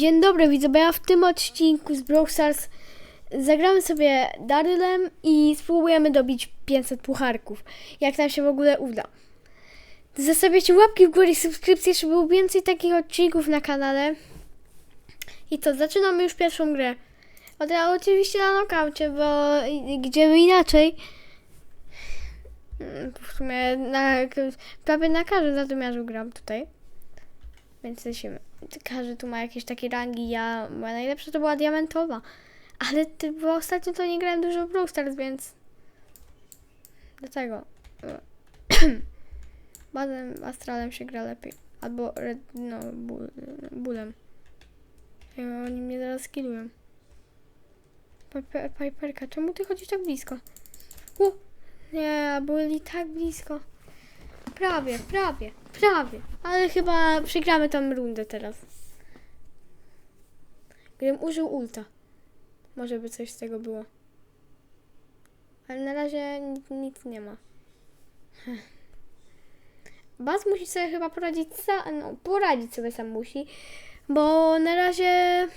Dzień dobry widzowie, ja w tym odcinku z Brawl Stars zagramy sobie Darylem i spróbujemy dobić 500 pucharków. Jak nam się w ogóle uda. Zostawiacie łapki w górę i subskrypcje, żeby było więcej takich odcinków na kanale. I co, zaczynamy już pierwszą grę. Od razu oczywiście na nokaucie, bo gdzie by inaczej. Mm, W sumie na, prawie na każdym zadymiarzu gram tutaj. Więc lecimy. Każdy tu ma jakieś takie rangi. Ja, moja najlepsza to była diamentowa. Ale ty, bo ostatnio to nie grałem dużo w Brawl Stars, więc... Dlatego. Bazem Astralem się gra lepiej. Albo red, no, ból, bólem. I oni mnie zaraz killują. Piper- Piperka, czemu ty chodzisz tak blisko? U! Nie, byli tak blisko. Prawie, prawie, prawie. Ale chyba przegramy tą rundę teraz. Gdybym użył ulta. Może by coś z tego było. Ale na razie nic, nic nie ma. Baz musi sobie chyba poradzić sam, no poradzić sobie sam musi, bo na razie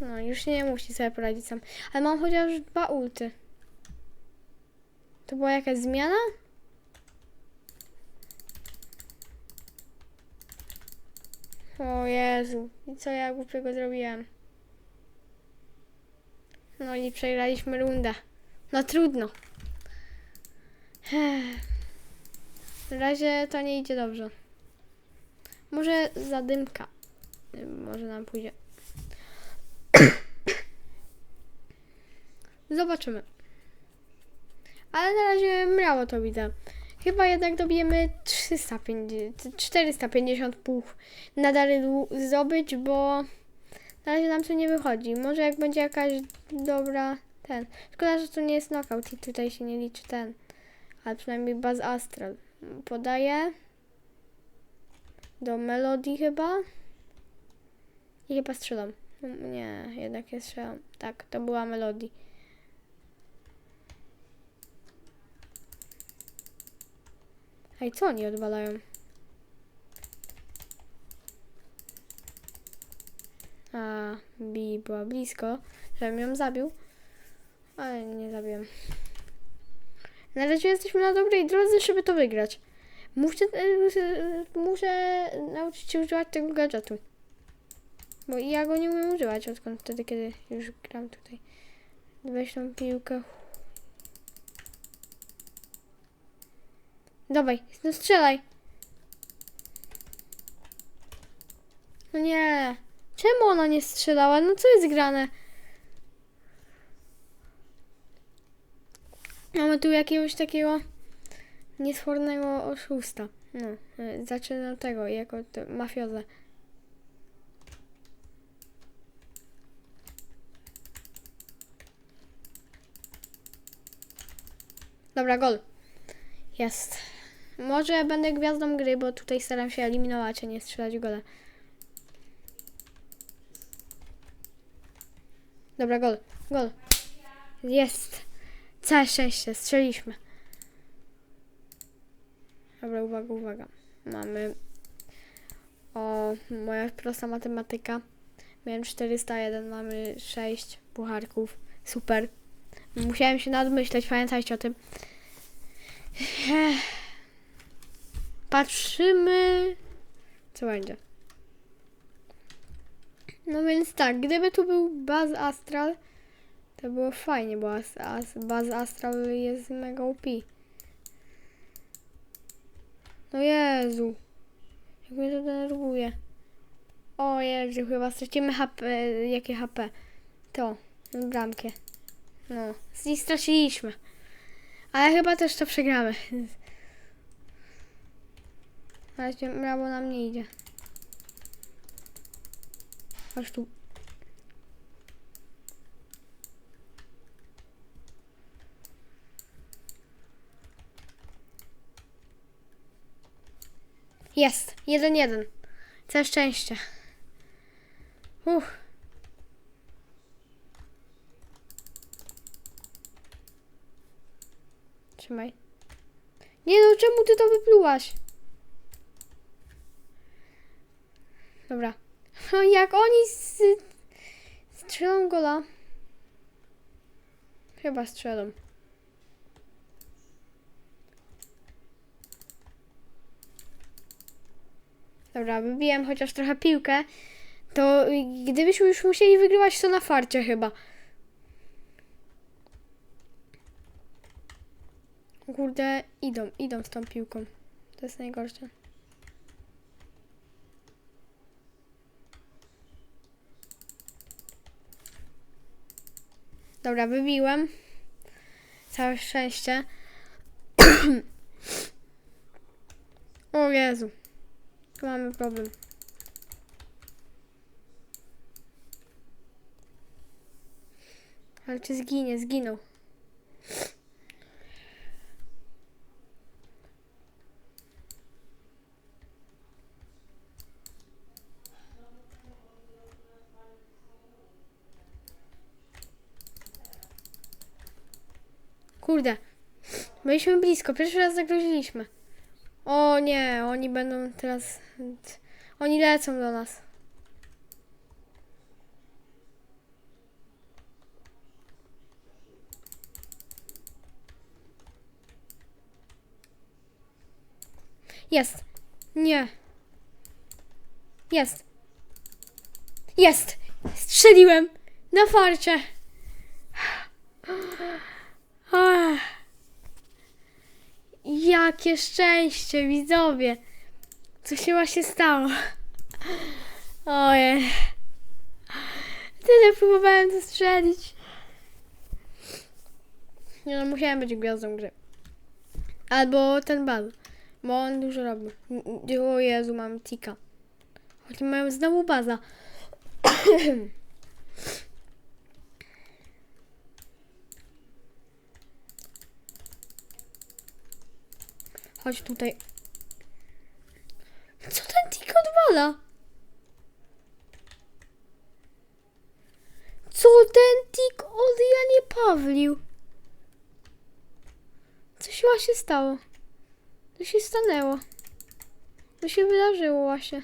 no już nie musi sobie poradzić sam. Ale mam chociaż dwa ulty. To była jakaś zmiana? O Jezu, i co ja głupiego zrobiłem? No i przegraliśmy rundę. No trudno. Na razie to nie idzie dobrze. Może zadymka. Może nam pójdzie. Zobaczymy. Ale na razie mrało to widzę. Chyba jednak dobijemy 350, 450 puch na Darylu zdobyć, bo na razie nam to nie wychodzi. Może jak będzie jakaś dobra ten. Szkoda, że to nie jest knockout i tutaj się nie liczy ten. Ale przynajmniej Baz Astral. Podaję do melodii chyba. I chyba strzelam. Nie, jednak jest strzelam. Tak, to była melodii. Ej, co oni odwalają? A, Bi była blisko, żebym ją zabił. Ale nie zabiłem. Na razie jesteśmy na dobrej drodze, żeby to wygrać. Muszę, e, muszę nauczyć się używać tego gadżetu. Bo ja go nie umiem używać, odkąd wtedy, kiedy już gram tutaj. Weź tą piłkę. Dawaj, no strzelaj. No nie. Czemu ona nie strzelała? No co jest grane? Mamy tu jakiegoś takiego niesfornego oszusta. No, y, zaczynam tego, jako mafiozę. Dobra, gol. Jest. Może będę gwiazdą gry, bo tutaj staram się eliminować, a nie strzelać gole. Dobra, gol. Gol. Jest. Całe szczęście, strzeliśmy. Dobra, uwaga, uwaga. Mamy. O, moja prosta matematyka. Miałem 401, mamy 6 pucharków. Super. Musiałem się nadmyśleć, pamiętajcie o tym. Patrzymy, co będzie. No więc tak, gdyby tu był Baz Astral, to było fajnie, bo as, as, Baz Astral jest mega OP. No Jezu. Jak mnie to denerwuje. O Jezu, chyba stracimy HP. Jakie HP? To. no, Bramkę. No. Straciliśmy. Ale chyba też to przegramy. Ale brawo nam nie idzie. Chodź tu. Jest. Jeden, jeden. Całe szczęście. Uff. Trzymaj. Nie no, czemu ty to wyplułaś? Dobra. Jak oni z... strzelą gola. Chyba strzelą. Dobra, wybiłem chociaż trochę piłkę. To gdybyśmy już musieli wygrywać, to na farcie chyba. Kurde, idą, idą z tą piłką. To jest najgorsze. Dobra, wybiłem. Całe szczęście. o Jezu. Tu mamy problem. Ale czy zginie? Zginął. Kurde. Byliśmy blisko. Pierwszy raz zagroziliśmy. O nie, oni będą teraz... Oni lecą do nas. Jest. Nie. Jest. Jest. Strzeliłem. Na farcie. Jakie szczęście, widzowie. Co się właśnie stało? Ojej. Tyle próbowałem to strzelić. Nie no, musiałem być gwiazdą gry. Albo ten bal. Bo on dużo robi. O Jezu, mam tika. Choć mają znowu baza. Chodź tutaj. Co ten tik odwala? Co ten tik od Janie Pawlił? Co się właśnie stało? Co się stanęło? Co się wydarzyło właśnie?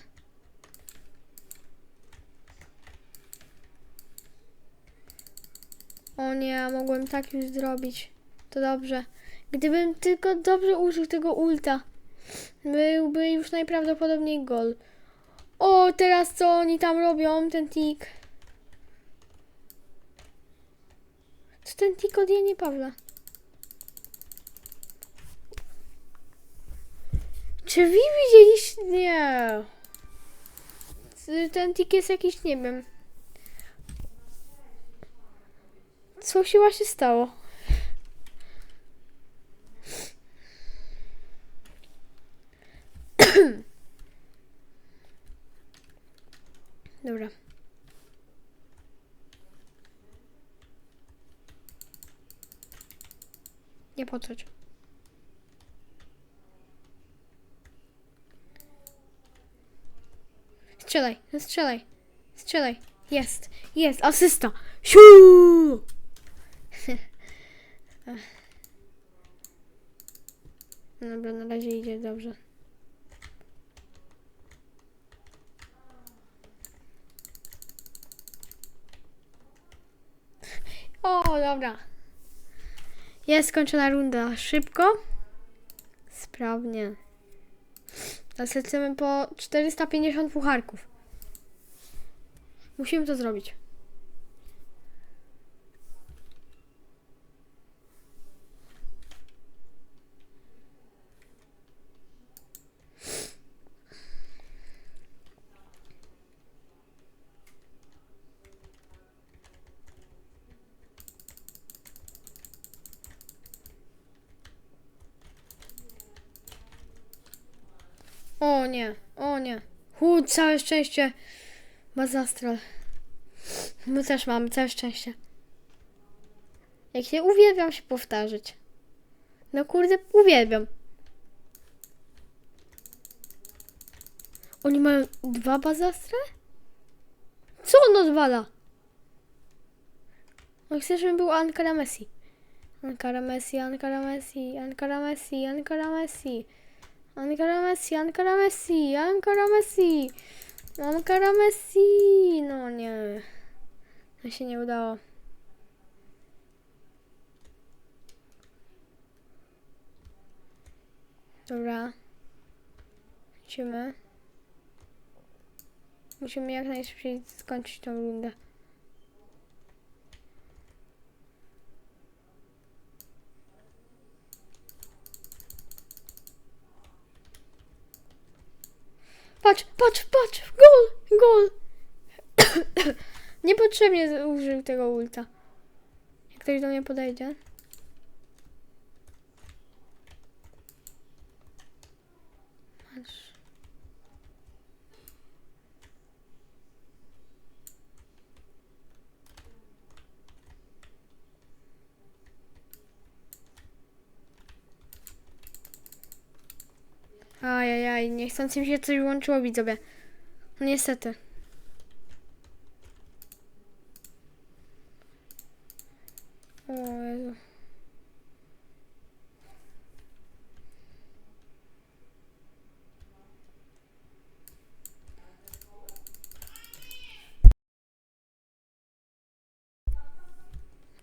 O nie, mogłem tak już zrobić. To dobrze. Gdybym tylko dobrze użył tego ulta, byłby już najprawdopodobniej gol. O, teraz co oni tam robią, ten tik? Co ten tik od Janie Pawła? Czy wy widzieliście? Nie. Ten tik jest jakiś, nie wiem. Co się właśnie stało? Dobra. Nie patrzeć. Strzelaj, strzelaj, strzelaj. Jest, jest, asysta. Siu! Dobra, na razie idzie dobrze. Dobra. Jest skończona runda. Szybko. Sprawnie. Teraz lecimy po 450 pucharków. Musimy to zrobić. O nie, o nie. Hu, całe szczęście. Bazastral. My też mamy całe szczęście. Jak nie uwielbiam się powtarzać. No kurde, uwielbiam. Oni mają dwa bazastre? Co on odwala? On chce, żebym był Ankara Messi. Ankara Messi, Ankara Messi, Ankara Messi, Ankara Messi. Ankara Messi, Ankara Messi, Ankara Messi. Mam kara Messi. No nie. To się nie udało. Dobra. Lecimy. Musimy jak najszybciej skończyć tą rundę. Patrz, patrz, patrz! Gol! Gol! Niepotrzebnie użył tego ulta. Jak ktoś do mnie podejdzie. Ajajaj, niechcący mi się coś włączyło, widzowie. No niestety. O Jezu.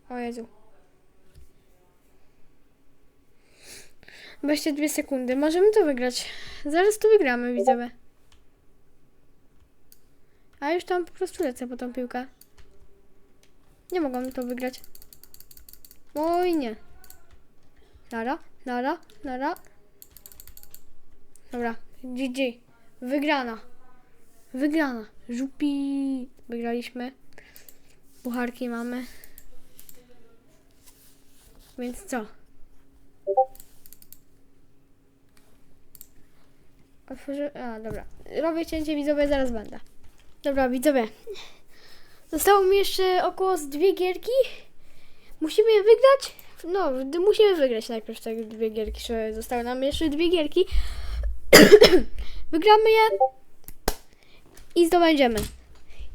O Jezu. 22 sekundy. Możemy to wygrać. Zaraz to wygramy, widzowie. A już tam po prostu lecę po tą piłkę. Nie mogą to wygrać. Oj nie. Nara, nara, nara. Dobra, GG. Wygrana. Wygrana. Żupi. Wygraliśmy. Pucharki mamy. Więc co? Otworzę... A, dobra. Robię cięcie widzowie, zaraz będę. Dobra, widzowie. Zostało mi jeszcze około z dwie gierki. Musimy je wygrać. No, musimy wygrać najpierw te dwie gierki, zostały nam jeszcze dwie gierki. Wygramy je i zdobędziemy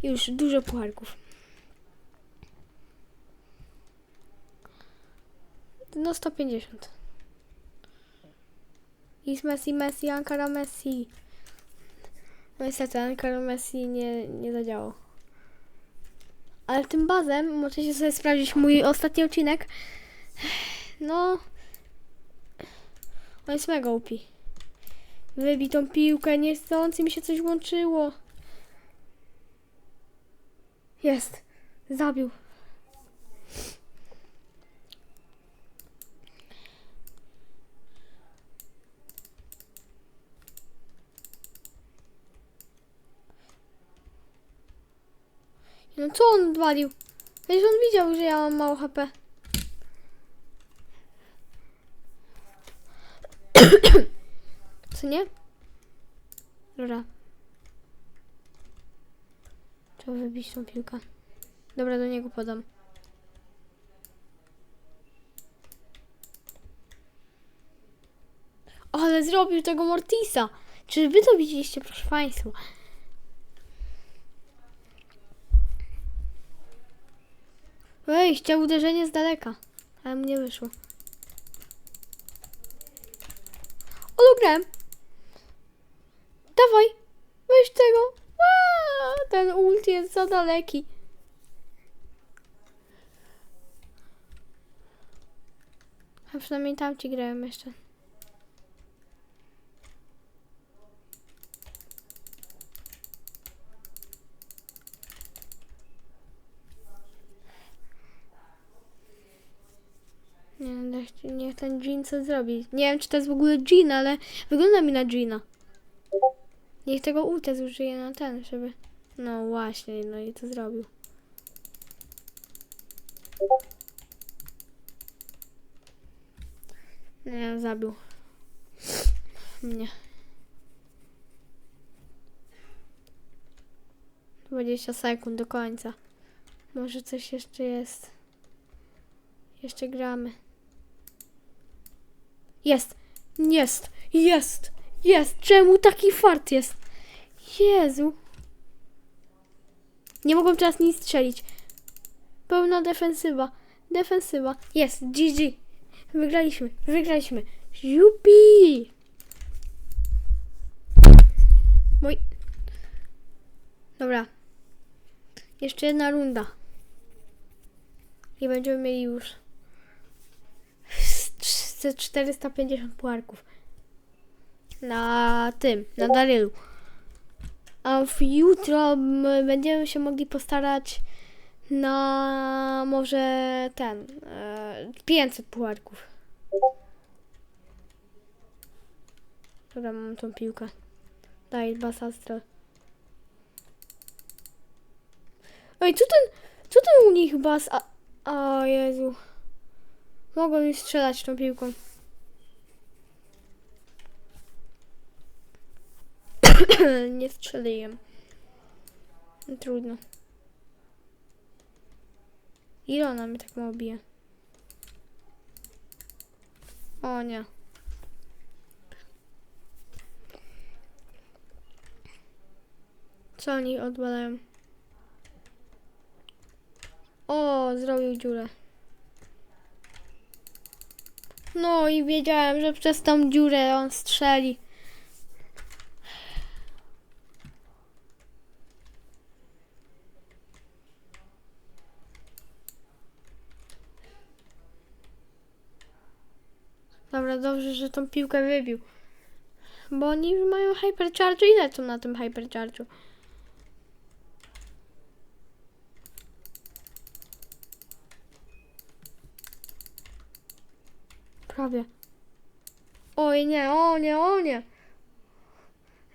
już dużo pucharków. No 150. Jest Messi, Messi, Ankara Messi. No niestety, Ankara Messi nie, nie zadziałało. Ale tym bazem możecie sobie sprawdzić mój ostatni odcinek. No. On jest mega upi. Wybij tą piłkę, niechcący mi się coś włączyło. Jest. Zabił. No co on odwalił? Przecież on widział, że ja mam mało HP. Co nie? Dobra. Trzeba wybić tą piłkę. Dobra, do niego podam. Ale zrobił tego Mortisa. Czy wy to widzieliście, proszę Państwa? Ej, chciał uderzenie z daleka, ale mu nie wyszło. O, grałem. Dawaj, weź tego. Aaa, ten ult jest za daleki. A przynajmniej tam ci grałem jeszcze. Nie, niech, ten Jean co zrobi. Nie wiem, czy to jest w ogóle Jean, ale wygląda mi na Jeana. Niech tego ulta zużyje na ten, żeby... No właśnie, no i to zrobił. Nie, zabił. Mnie. 20 sekund do końca. Może coś jeszcze jest. Jeszcze gramy. Jest! Jest! Jest! Jest! Czemu taki fart jest? Jezu! Nie mogą teraz nic strzelić. Pełna defensywa. Defensywa. Jest! GG! Wygraliśmy! Wygraliśmy! Jupi! Mój... Dobra. Jeszcze jedna runda. I będziemy mieli już z 450 puarków. Na tym, na Darylu. A w jutro będziemy się mogli postarać na może ten e, 500 puarków. Dobra, mam tą piłkę. Daj, basastra. Ej, co ten, co ten u nich bas... A, o Jezu. Mogłem mi strzelać tą piłką. Nie strzeliłem. No, Trudno. Ile ona mnie tak mało bije? O nie. Co oni odwalają? O, zrobił dziurę. No i wiedziałem, że przez tą dziurę on strzeli. Dobra, dobrze, że tą piłkę wybił. Bo oni już mają hypercharge i lecą na tym hypercharge'u. Prawie. Oj nie, o nie, o nie.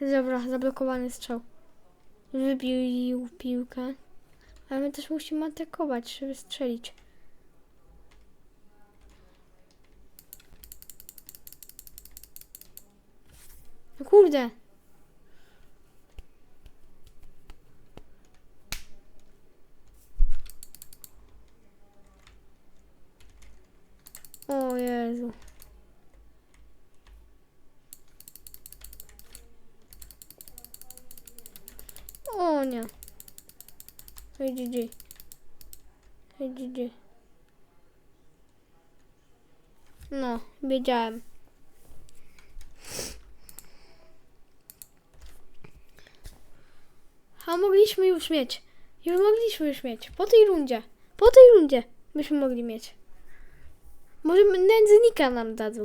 Dobra, zablokowany strzał. Wybił piłkę. Ale my też musimy atakować, żeby strzelić. No kurde. O Jezu. O nie. Hej GG. Hej GG. No, wiedziałem. A mogliśmy już mieć. Już mogliśmy już mieć. Po tej rundzie. Po tej rundzie byśmy mogli mieć. Może nędznika nam dadzą.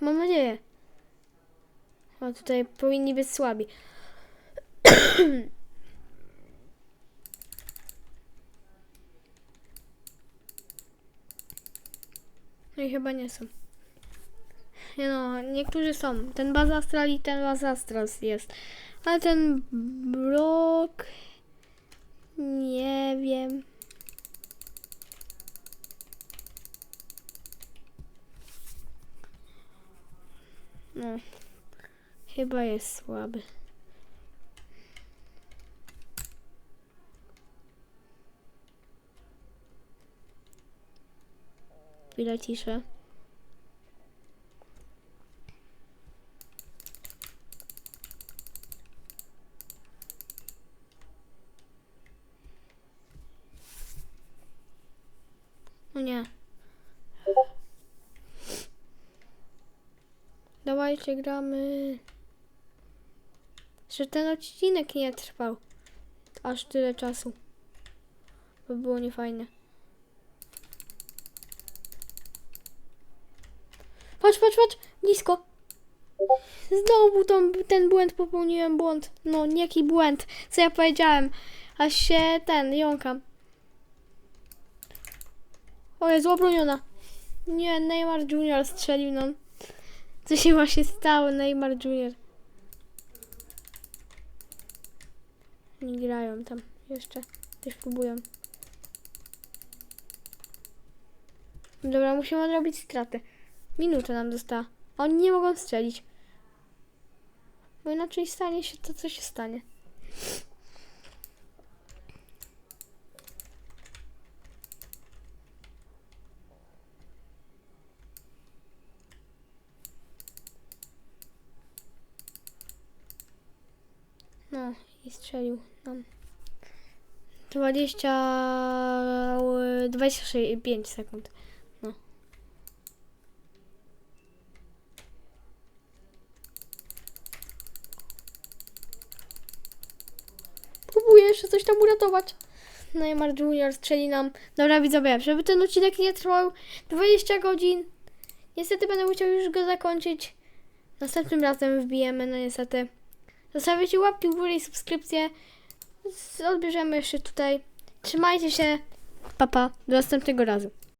Mam nadzieję. O, tutaj powinni być słabi. No i chyba nie są. Nie no, niektórzy są. Ten Bazastral i ten Bazastras jest. Ale ten blok... Nie wiem. No. Chyba jest słaby. Chwilę. No nie. Dawajcie, gramy. Że ten odcinek nie trwał aż tyle czasu. By było niefajne. Patrz, patrz, patrz! Blisko! Znowu tą, ten błęd popełniłem błąd. No, jaki błęd? Co ja powiedziałem? Aż się ten, jąkam. O, jest obroniona. Nie, Neymar Junior strzelił nam. Co się właśnie stało, Neymar Junior? Nie grają tam jeszcze. Też próbują. Dobra, musimy odrobić straty. Minutę nam została. Oni nie mogą strzelić. Bo inaczej stanie się to, co się stanie. No i strzelił nam. 20... 25 sekund. No. próbuję tam uratować. Neymar Junior strzeli nam. Dobra widzowie, żeby ten odcinek nie trwał 20 godzin. Niestety będę musiał już go zakończyć. Następnym razem wbijemy, no niestety. Zostawiacie łapki w górę i subskrypcję. Odbierzemy jeszcze tutaj. Trzymajcie się. Papa, do następnego razu.